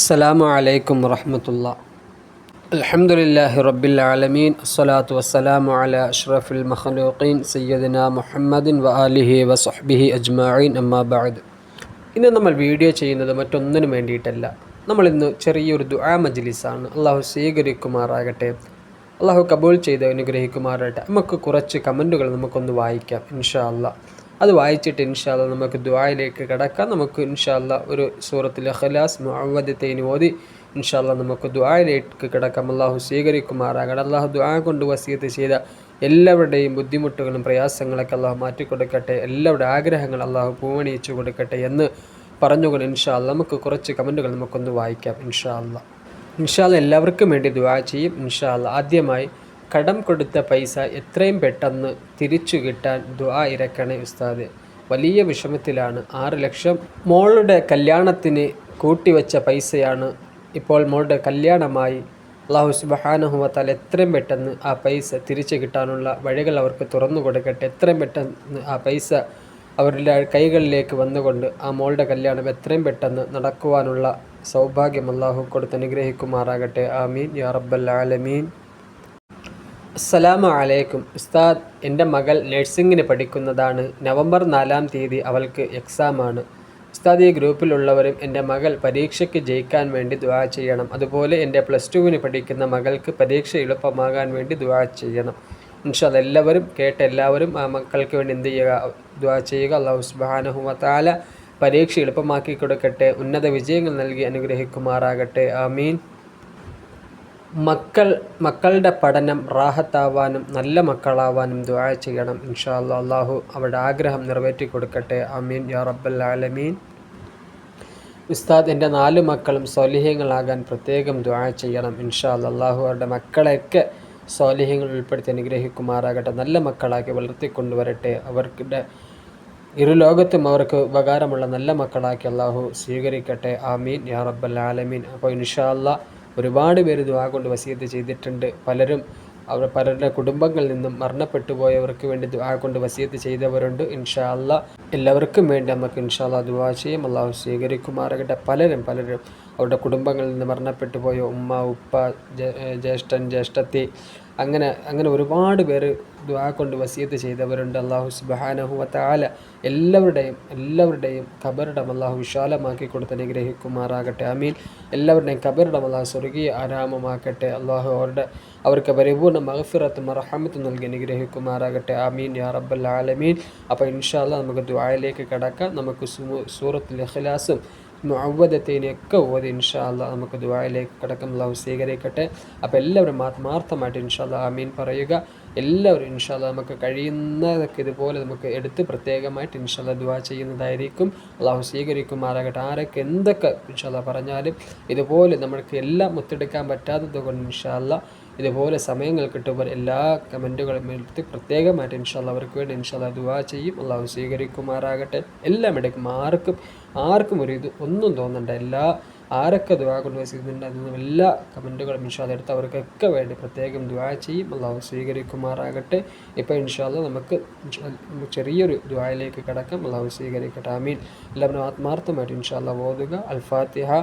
അസ്സലാമു അലൈക്കും വറഹമത്തുള്ള. അൽഹംദുലില്ലാഹി റബ്ബിൽ ആലമീൻ. അസ്സലാത്തു വസ്സലാമു അല അഷ്റഫുൽ മഖലൂഖീൻ സയ്യദിന മുഹമ്മദിൻ വ വസഹ്ബിഹി വ അമ്മാബാദ് അജ്മഈൻ. അമ്മാ ബഅദ്. ഇന്ന് നമ്മൾ വീഡിയോ ചെയ്യുന്നത് മറ്റൊന്നിനും വേണ്ടിയിട്ടല്ല. നമ്മളിന്ന് ചെറിയൊരു ദുആ മജ്ലിസാണ്. അള്ളാഹു സ്വീകരിക്കുമാറാകട്ടെ. അള്ളാഹു കബൂൾ ചെയ്ത് അനുഗ്രഹിക്കുമാറാകട്ടെ. നമുക്ക് കുറച്ച് കമന്റുകൾ നമുക്കൊന്ന് വായിക്കാം ഇൻഷാ അല്ലാ അത് വായിച്ചിട്ട് ഇൻഷാല്ല നമുക്ക് ദ്വായിലേക്ക് കിടക്കാം. നമുക്ക് ഇൻഷാല്ല ഒരു സൂറത്തിൽ അഖലാസ് മുഅവ്വദത്തൈനി ഓതി ഇൻഷാല്ല നമുക്ക് ദ്വായിലേക്ക് കിടക്കാം. അള്ളാഹു സ്വീകരിക്കുമാറാകട്ടെ. അള്ളാഹു ദ്വാ കൊണ്ട് വസീത്ത് ചെയ്ത എല്ലാവരുടെയും ബുദ്ധിമുട്ടുകളും പ്രയാസങ്ങളൊക്കെ അള്ളാഹു മാറ്റിക്കൊടുക്കട്ടെ. എല്ലാവരുടെ ആഗ്രഹങ്ങൾ അള്ളാഹു പൂവണിയിച്ചു കൊടുക്കട്ടെ എന്ന് പറഞ്ഞുകൊണ്ട് ഇൻഷാല്ല നമുക്ക് കുറച്ച് കമന്റുകൾ നമുക്കൊന്ന് വായിക്കാം ഇൻഷാല്ല ഇൻഷാല്ല എല്ലാവർക്കും വേണ്ടി ദ്വാ ചെയ്യും. ഇൻഷാല്ല ആദ്യമായി കടം കൊടുത്ത പൈസ എത്രയും പെട്ടെന്ന് തിരിച്ചു കിട്ടാൻ ദുആ ഇരക്കണേ ഉസ്താദ്. വലിയ വിഷമത്തിലാണ്. ആറ് ലക്ഷം മോളുടെ കല്യാണത്തിന് കൂട്ടിവെച്ച പൈസയാണ് ഇപ്പോൾ മോളുടെ കല്യാണമായി. അള്ളാഹു സുബഹാനുഹുവത്താൽ എത്രയും പെട്ടെന്ന് ആ പൈസ തിരിച്ചു കിട്ടാനുള്ള വഴികൾ അവർക്ക് തുറന്നു കൊടുക്കട്ടെ. എത്രയും പെട്ടെന്ന് ആ പൈസ അവരുടെ കൈകളിലേക്ക് വന്നുകൊണ്ട് ആ മോളുടെ കല്യാണം എത്രയും പെട്ടെന്ന് നടക്കുവാനുള്ള സൗഭാഗ്യം അള്ളാഹു കൊടുത്ത് അനുഗ്രഹിക്കുമാറാകട്ടെ. ആമീൻ. യാ റബ്ബൽ ആലമീൻ. അസ്സലാമു അലൈക്കും. ഉസ്താദ് എന്റെ മകൾ നഴ്സിംഗിന് പഠിക്കുന്നതാണ്. നവംബർ നാലാം തീയതി അവൾക്ക് എക്സാമാണ്. ഉസ്താദ് ഈ ഗ്രൂപ്പിലുള്ളവരും എന്റെ മകൾ പരീക്ഷയ്ക്ക് ജയിക്കാൻ വേണ്ടി ദുവാ ചെയ്യണം. അതുപോലെ എന്റെ പ്ലസ് ടുവിന് പഠിക്കുന്ന മകൾക്ക് പരീക്ഷ എളുപ്പമാകാൻ വേണ്ടി ദുവാ ചെയ്യണം. ഇൻഷാൽ എല്ലാവരും കേട്ട എല്ലാവരും ആ മക്കൾക്ക് വേണ്ടി എന്ത് ചെയ്യുക? ദുവാ ചെയ്യുക. അള്ളാഹു സുബാനഹുമത്താല പരീക്ഷ എളുപ്പമാക്കി കൊടുക്കട്ടെ. ഉന്നത വിജയങ്ങൾ നൽകി അനുഗ്രഹിക്കുമാറാകട്ടെ. ആമീൻ. മക്കൾ മക്കളുടെ പഠനം റാഹത്താവാനും നല്ല മക്കളാവാനും ദുആ ചെയ്യണം. ഇൻഷാ അല്ലാ അള്ളാഹു അവരുടെ ആഗ്രഹം നിറവേറ്റി കൊടുക്കട്ടെ. അമീൻ യാ റബ്ബൽ ആലമീൻ. ഉസ്താദ് എന്റെ നാല് മക്കളും സൗലിഹ്യങ്ങളാകാൻ പ്രത്യേകം ദുആ ചെയ്യണം. ഇൻഷാ അള്ളാഹു അവരുടെ മക്കളെയൊക്കെ സൗലിഹ്യങ്ങൾ ഉൾപ്പെടുത്തി അനുഗ്രഹിക്കുമാറാകട്ടെ. നല്ല മക്കളാക്കി വളർത്തിക്കൊണ്ടുവരട്ടെ. അവരുടെ ഇരു ലോകത്തും അവർക്ക് ഉപകാരമുള്ള നല്ല മക്കളാക്കി അള്ളാഹു സ്വീകരിക്കട്ടെ. ആമീൻ. യാ റബ്ബൽ ആലമീൻ. അപ്പോൾ ഇൻഷാ അല്ലാ ഒരുപാട് പേര് ദുആ കൊണ്ട് വസീയത്ത് ചെയ്തിട്ടുണ്ട്. പലരും അവർ പലരുടെ കുടുംബങ്ങളിൽ നിന്നും മരണപ്പെട്ടു പോയവർക്ക് വേണ്ടി ദുആ കൊണ്ട് വസീയത്ത് ചെയ്തവരുണ്ട്. ഇൻഷാ അല്ല എല്ലാവർക്കും വേണ്ടി നമുക്ക് ഇൻഷാ അല്ലാ ദുആ ചെയ്യും. അള്ളാഹു സ്വീകരിക്കുമാറാകട്ടെ. പലരും പലരും അവരുടെ കുടുംബങ്ങളിൽ നിന്ന് മരണപ്പെട്ടു പോയ ഉമ്മ ഉപ്പ ജ്യേഷ്ഠൻ ജ്യേഷ്ഠത്തി അങ്ങനെ അങ്ങനെ ഒരുപാട് പേര് ദ്വാ കൊണ്ട് വസീയത്ത് ചെയ്തവരുണ്ട്. അള്ളാഹു സുബാനഹുവത്താല എല്ലാവരുടെയും എല്ലാവരുടെയും കബറിടം അള്ളാഹു വിശാലമാക്കി കൊടുത്ത് അനുഗ്രഹിക്കുമാറാകട്ടെ. അമീൻ എല്ലാവരുടെയും കബറിടം അള്ളാഹു സ്വർഗീയ ആരാമമാക്കട്ടെ. അള്ളാഹു അവരുടെ അവർക്ക് പരിപൂർണ മഹഫിറത്ത് മറഹമത്ത് നൽകി അനുഗ്രഹിക്കുമാറാകട്ടെ. ആമീൻ യാ റബ്ബൽ ആലമീൻ. അപ്പോൾ ഇൻഷാല്ല നമുക്ക് ദ്വായയിലേക്ക് കടക്കാം. നമുക്ക് സൂറത്തുൽ ഇഖ്ലാസും മുഅവ്വദത്തേനെയൊക്കെ ഓതി ഇൻഷാല്ല നമുക്ക് ദുബായിലേക്ക് കടക്കും. അള്ളാഹു സ്വീകരിക്കട്ടെ. അപ്പോൾ എല്ലാവരും ആത്മാർത്ഥമായിട്ട് ഇൻഷാല്ല ആമീൻ പറയുക. എല്ലാവരും ഇൻഷാല്ല നമുക്ക് കഴിയുന്നതൊക്കെ ഇതുപോലെ നമുക്ക് എടുത്ത് പ്രത്യേകമായിട്ട് ഇൻഷാല്ല ദുവാ ചെയ്യുന്നതായിരിക്കും. അള്ളാഹു സ്വീകരിക്കുമാറാകട്ടെ ആരൊക്കെ എന്തൊക്കെ ഇൻഷാല്ല പറഞ്ഞാലും ഇതുപോലെ നമ്മൾക്ക് എല്ലാം ഒത്തെടുക്കാൻ പറ്റാത്തത് കൊണ്ട് ഇൻഷാല്ല ഇതുപോലെ സമയങ്ങൾ കിട്ടുമ്പോൾ എല്ലാ കമന്റുകളും എടുത്ത് പ്രത്യേകമായിട്ട് ഇൻഷാല്ല അവർക്ക് വേണ്ടി ഇൻഷാല്ല ദുവാ ചെയ്യും. അള്ളാഹു സ്വീകരിക്കുമാറാകട്ടെ. എല്ലാം എടുക്കും ആർക്കും ആർക്കും ഒരു ഇത് ഒന്നും തോന്നണ്ട. എല്ലാ ആരൊക്കെ ദുവാ കൊണ്ട് വസിക്കുന്നുണ്ട് അതിൽ എല്ലാ കമന്റുകളും ഇൻഷാല്ല എടുത്ത് അവർക്കൊക്കെ വേണ്ടി പ്രത്യേകം ദുവാ ചെയ്യും. അള്ളാഹു സ്വീകരിക്കുമാറാകട്ടെ. ഇപ്പോൾ ഇൻഷാല്ല നമുക്ക് ചെറിയൊരു ദുവായിലേക്ക് കിടക്കാം. അള്ളാഹു സ്വീകരിക്കട്ടെ. ആമീൻ. എല്ലാവരും ആത്മാർത്ഥമായിട്ട് ഇൻഷാല്ല ഓതുക. അൽഫാത്തിഹ.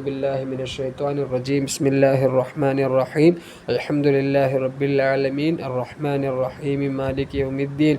ബില്ലാഹി മിനശ് റജീം. ബിസ്മില്ലാഹിർ റഹ്മാനിർ റഹീം. അൽഹംദുലില്ലാഹി റബ്ബിൽ ആലമീൻ. അർ റഹ്മാനിർ റഹീം. മാലിക് യൗമിദ്ദീൻ.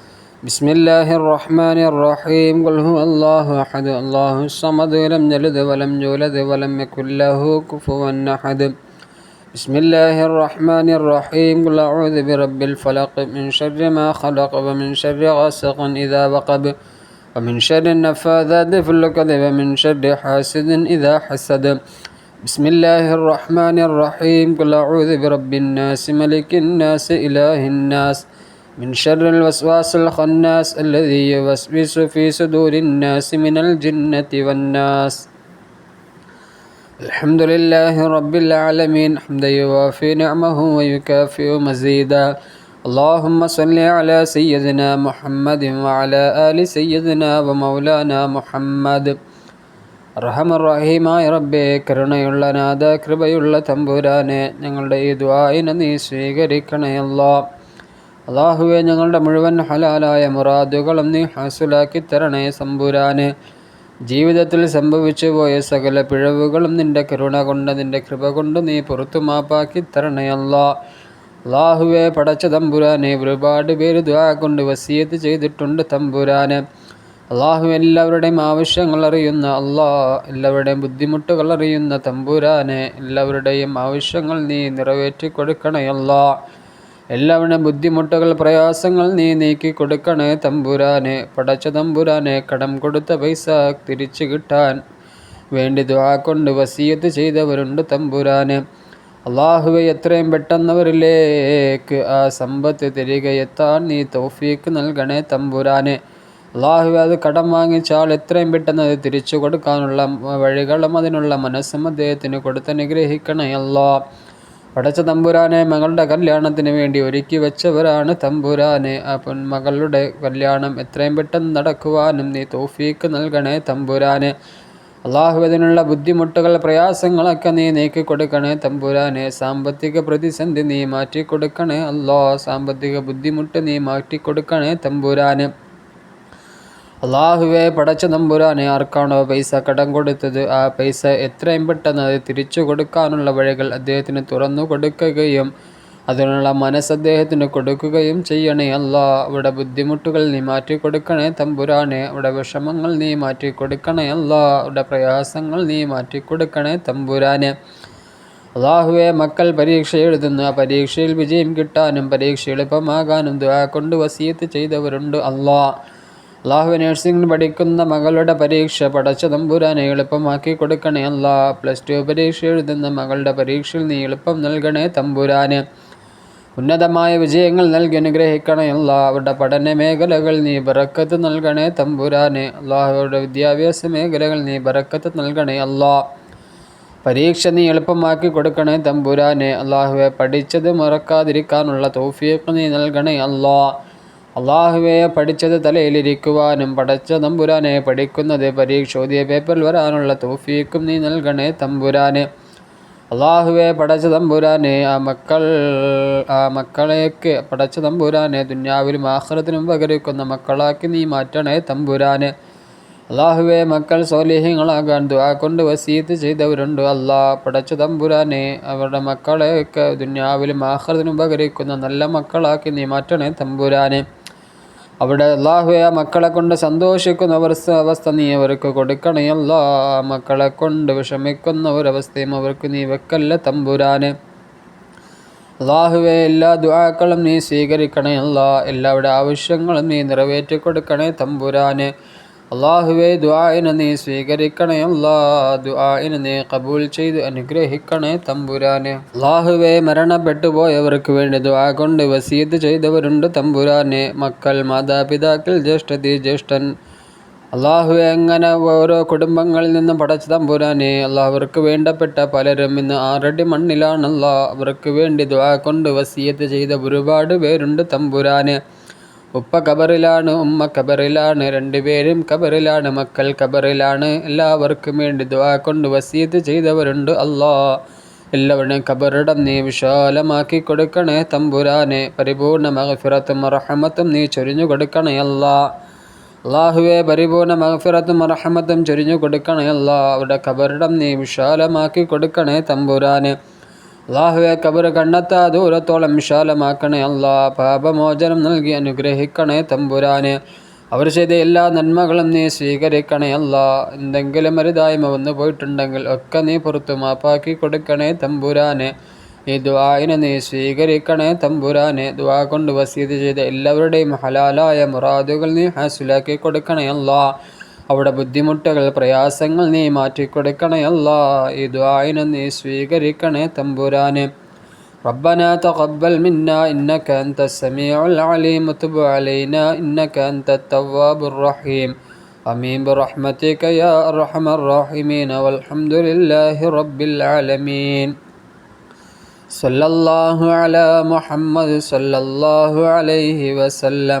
بسم الله الرحمن الرحيم. قل هو الله أحد. الله الصمد لم يلد ولم يولد ولم يكن له كفوا أحد. بسم الله الرحمن الرحيم. قل أعوذ برب الفلق من شر ما خلق ومن شر غاسق إذا وقب ومن شر النفاذات في العقد ومن شر حاسد إذا حسد. بسم الله الرحمن الرحيم. قل أعوذ برب الناس ملك الناس إله الناس. من شر الوسواس الخناس الذي يوسوس في صدور الناس من الجنة والناس الحمد لله رب العالمين حمدا يوافي نعمه ويكافئ مزيدا اللهم صل على سيدنا محمد وعلى آل سيدنا ومولانا محمد റഹമറഹീമായ റബ്ബെ കരുണയുള്ള നാഥ കൃപയുള്ള തമ്പുരാനെ ഞങ്ങളുടെ ഈ ദ്വായിനെ നീ സ്വീകരിക്കണയല്ല അള്ളാഹുവെ ഞങ്ങളുടെ മുഴുവൻ ഹലാലായ മുറാദുകളും നീ ഹാസുലാക്കി തരണേ സമ്പുരാന്. ജീവിതത്തിൽ സംഭവിച്ചു പോയ സകല പിഴവുകളും നിന്റെ കരുണ കൊണ്ട് നിന്റെ കൃപ കൊണ്ട് നീ പുറത്തു മാപ്പാക്കി തരണയല്ല അള്ളാഹുവെ പടച്ച തമ്പുരാനെ ഒരുപാട് പേര് ദ്വാ കൊണ്ട് വസീയത്ത് ചെയ്തിട്ടുണ്ട് തമ്പുരാന്. അള്ളാഹു എല്ലാവരുടെയും ആവശ്യങ്ങൾ അറിയുന്ന അള്ളാ എല്ലാവരുടെയും ബുദ്ധിമുട്ടുകൾ അറിയുന്ന തമ്പുരാനെ എല്ലാവരുടെയും ആവശ്യങ്ങൾ നീ നിറവേറ്റി കൊടുക്കണേ അള്ളാഹ് എല്ലാവരുടെയും ബുദ്ധിമുട്ടുകൾ പ്രയാസങ്ങൾ നീ നീക്കി കൊടുക്കണേ തമ്പുരാനെ. പടച്ച തമ്പുരാനെ കടം കൊടുത്ത പൈസ തിരിച്ചു കിട്ടാൻ വേണ്ടി ദ്വാ കൊണ്ട് വസീയത്ത് ചെയ്തവരുണ്ട് തമ്പുരാനെ. അള്ളാഹുവെ എത്രയും പെട്ടെന്നവരിലേക്ക് ആ സമ്പത്ത് തിരികെ എത്താൻ നീ തോഫീക്ക് നൽകണേ തമ്പുരാനെ. അള്ളാഹു അത് കടം വാങ്ങിച്ചാൽ എത്രയും പെട്ടെന്ന് അത് തിരിച്ചു കൊടുക്കാനുള്ള വഴികളും അതിനുള്ള മനസ്സും അദ്ദേഹത്തിന് കൊടുത്തനുഗ്രഹിക്കണേ അല്ലാ പടച്ച തമ്പുരാനെ മകളുടെ കല്യാണത്തിന് വേണ്ടി ഒരുക്കി വെച്ചവരാണ് തമ്പുരാനെ. ആ മകളുടെ കല്യാണം എത്രയും പെട്ടെന്ന് നടക്കുവാനും നീ തോഫീക്ക് നൽകണേ തമ്പുരാനെ. അള്ളാഹു അതിനുള്ള ബുദ്ധിമുട്ടുകൾ പ്രയാസങ്ങളൊക്കെ നീ നീക്കി കൊടുക്കണേ തമ്പുരാനെ. സാമ്പത്തിക പ്രതിസന്ധി നീ മാറ്റി കൊടുക്കണേ അല്ലോ സാമ്പത്തിക ബുദ്ധിമുട്ട് നീ മാറ്റി കൊടുക്കണേ തമ്പുരാനെ. അള്ളാഹുവെ പടച്ച നമ്പുരാനെ ആർക്കാണോ പൈസ കടം കൊടുത്തത്? ആ പൈസ എത്രയും പെട്ടെന്ന് അത് തിരിച്ചു കൊടുക്കാനുള്ള വഴികൾ അദ്ദേഹത്തിന് തുറന്നു കൊടുക്കുകയും അതിനുള്ള മനസ്സ് അദ്ദേഹത്തിന് കൊടുക്കുകയും ചെയ്യണേ. അല്ല അവിടെ ബുദ്ധിമുട്ടുകൾ നീ മാറ്റി കൊടുക്കണേ തമ്പുരാനെ. അവിടെ വിഷമങ്ങൾ നീ മാറ്റി കൊടുക്കണേ അല്ല അവിടെ പ്രയാസങ്ങൾ നീ മാറ്റി കൊടുക്കണേ തമ്പുരാനെ. അള്ളാഹുവെ മക്കൾ പരീക്ഷ എഴുതുന്നു. ആ പരീക്ഷയിൽ വിജയം കിട്ടാനും പരീക്ഷ എളുപ്പമാകാനും ദുആ കൊണ്ട് വസീത്ത് ചെയ്തവരുണ്ട് അള്ളാഹ് അള്ളാഹു നഴ്സിംഗ് പഠിക്കുന്ന മകളുടെ പരീക്ഷ പടച്ച തമ്പുരാനെ എളുപ്പമാക്കി കൊടുക്കണേ അല്ലാ. പ്ലസ് ടു പരീക്ഷ എഴുതുന്ന മകളുടെ പരീക്ഷയിൽ നീ എളുപ്പം നൽകണേ തമ്പുരാന്. ഉന്നതമായ വിജയങ്ങൾ നൽകി അനുഗ്രഹിക്കണേ അല്ലാ. അവരുടെ പഠന മേഖലകൾ നീ ബറക്കത്ത് നൽകണേ തമ്പുരാനെ. അള്ളാഹുവരുടെ വിദ്യാഭ്യാസ മേഖലകൾ നീ ബറക്കത്ത് നൽകണേ അല്ലാ. പരീക്ഷ നീ എളുപ്പമാക്കി കൊടുക്കണേ തമ്പുരാനെ. അള്ളാഹുവെ പഠിച്ചത് മറക്കാതിരിക്കാനുള്ള തോഫിയൊക്കെ നീ നൽകണേ അല്ലാ. അള്ളാഹുവെ പഠിച്ചത് തലയിലിരിക്കുവാനും പഠിച്ച തമ്പുരാനെ പഠിക്കുന്നത് പരീക്ഷ ഓതിയ പേപ്പറിൽ വരാനുള്ള തോഫീക്കും നീ നൽകണേ തമ്പുരാനെ. അള്ളാഹുവെ പടച്ച തമ്പുരാനെ ആ മക്കൾ ആ മക്കളേക്ക് പടച്ച തമ്പുരാനെ ദുന്യാവിലും ആഹ്റത്തിനും പകരിക്കുന്ന മക്കളാക്കി നീ മാറ്റണേ തമ്പുരാനെ. അള്ളാഹുവെ മക്കൾ സോലിഹ്യങ്ങളാകാൻ ദുആ കൊണ്ട് വസീത്ത് ചെയ്തവരുണ്ട്. അള്ളാഹ് പടച്ച തമ്പുരാനെ അവരുടെ മക്കളെയൊക്കെ ദുന്യാവിലും ആഹ്റത്തിനും പകരിക്കുന്ന നല്ല മക്കളാക്കി നീ മാറ്റണേ തമ്പുരാനെ. അവിടെ അള്ളാഹു ആ മക്കളെ കൊണ്ട് സന്തോഷിക്കുന്ന അവസ്ഥ നീ അവർക്ക് കൊടുക്കണയല്ല മക്കളെ കൊണ്ട് വിഷമിക്കുന്ന ഒരവസ്ഥയും അവർക്ക് നീ വെക്കല്ല തമ്പുരാന്. അള്ളാഹുവെ എല്ലാ ദുആക്കളും നീ സ്വീകരിക്കണേ. അല്ല എല്ലാവരുടെ ആവശ്യങ്ങളും നീ നിറവേറ്റി കൊടുക്കണേ തമ്പുരാന്. അള്ളാഹുവെ ദുആഇനെ നീ സ്വീകരിക്കണേ. അല്ലാ ദുആഇനെ നീ കബൂൽ ചെയ്ത് അനുഗ്രഹിക്കണേ തമ്പുരാനെ. അള്ളാഹുവെ മരണപ്പെട്ടുപോയവർക്ക് വേണ്ടി ദുആ കൊണ്ട് വസീത് ചെയ്തവരുണ്ട് തമ്പുരാനെ. മക്കൾ മാതാപിതാക്കൾ ജ്യേഷ്ഠതി ജ്യേഷ്ഠൻ. അള്ളാഹുവെ അങ്ങനെ ഓരോ കുടുംബങ്ങളിൽ നിന്നും പടച്ച തമ്പുരാനെ. അള്ളാഹ് വേണ്ടപ്പെട്ട പലരും ഇന്ന് ആറടി മണ്ണിലാണല്ലോ. അവർക്ക് വേണ്ടി ദുആ കൊണ്ട് വസീയത്ത് ചെയ്ത ഒരുപാട് പേരുണ്ട് തമ്പുരാനെ. ഉപ്പ കബറിലാണ് ഉമ്മ കബറിലാണ് രണ്ടുപേരും കബറിലാണ് മക്കൾ കബറിലാണ് എല്ലാവർക്കും വേണ്ടി ദുആ കൊണ്ട് വസീത് ചെയ്തവരുണ്ട് അല്ലാ. എല്ലാവരുടെയും കബറിടം നീ വിശാലമാക്കി കൊടുക്കണേ തമ്പുരാനെ. പരിപൂർണ മഹഫിറത്തും റഹമത്തും നീ ചൊരിഞ്ഞു കൊടുക്കണേ അല്ലാ. അള്ളാഹുവെ പരിപൂർണ മഹഫിറത്തും റഹമത്തും ചൊരിഞ്ഞു കൊടുക്കണേ അല്ലാ. അവരുടെ കബറിടം നീ വിശാലമാക്കി കൊടുക്കണേ തമ്പുരാനെ. അള്ളാഹുവെ കബർ കണ്ണെത്താ ദൂരത്തോളം വിശാലമാക്കണേ. അള്ളാ പാപമോചനം നൽകി അനുഗ്രഹിക്കണേ തമ്പുരാന്. അവർ ചെയ്ത എല്ലാ നന്മകളും നീ സ്വീകരിക്കണേ. അല്ല എന്തെങ്കിലും അരുതായ്മ വന്നു പോയിട്ടുണ്ടെങ്കിൽ ഒക്കെ നീ പുറത്തു മാപ്പാക്കി കൊടുക്കണേ തമ്പുരാനെ. ഈ ദ്വായിനെ നീ സ്വീകരിക്കണേ തമ്പുരാനെ. ദ്വാ കൊണ്ട് വസീത് ചെയ്ത എല്ലാവരുടെയും ഹലാലായ മുറാദുകൾ നീ ഹാസിലാക്കി കൊടുക്കണേ. അല്ലാ അവിടെ ബുദ്ധിമുട്ടുകൾ പ്രയാസങ്ങൾ നീ മാറ്റിക്കൊടുക്കണേ അല്ലാ ഈ ദ്വായിനെ നീ സ്വീകരിക്കണേ തമ്പുരാനെ ربنا تقبل منا إنك أنت السميع العليم وتب علينا إنك أنت التواب الرحيم آمين برحمتك يا أرحم الراحمين والحمد لله رب العالمين صلى الله على محمد صلى الله عليه وسلم